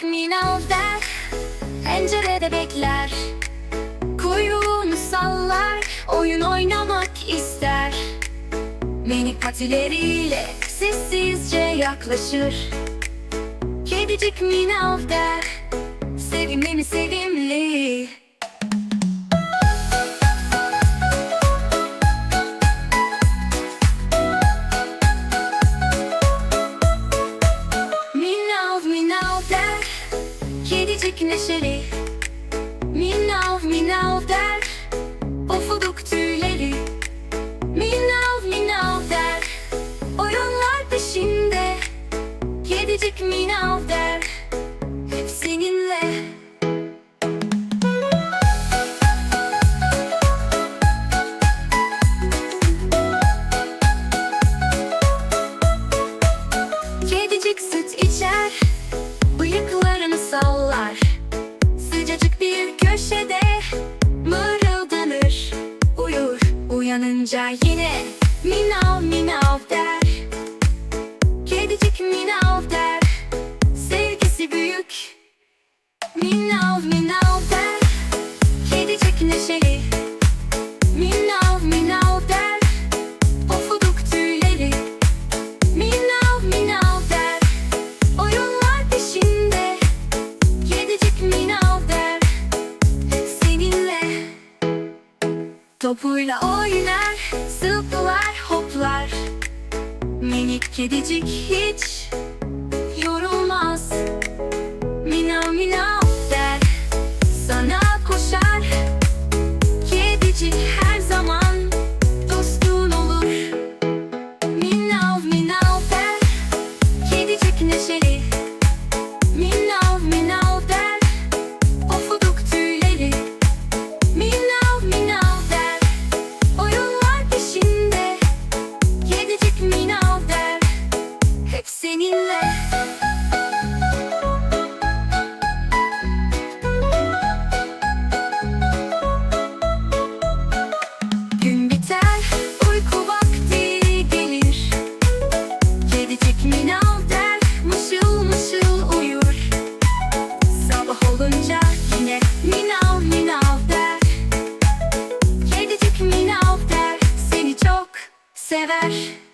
Köpek minav der Pencerede bekler. Kuyruğunu sallar Oyun oynamak ister. Minik patileriyle Sessizce yaklaşır. Kedicik minav der Sevimli mi sevimli? Kedicik neşeli Uyanınca yine Minav minav der. Kedicik minav der. Sevgisi büyük Minav Topuyla oynar Zıplar hoplar. Minik kedicik hiç Yorulmaz. Minav minav sever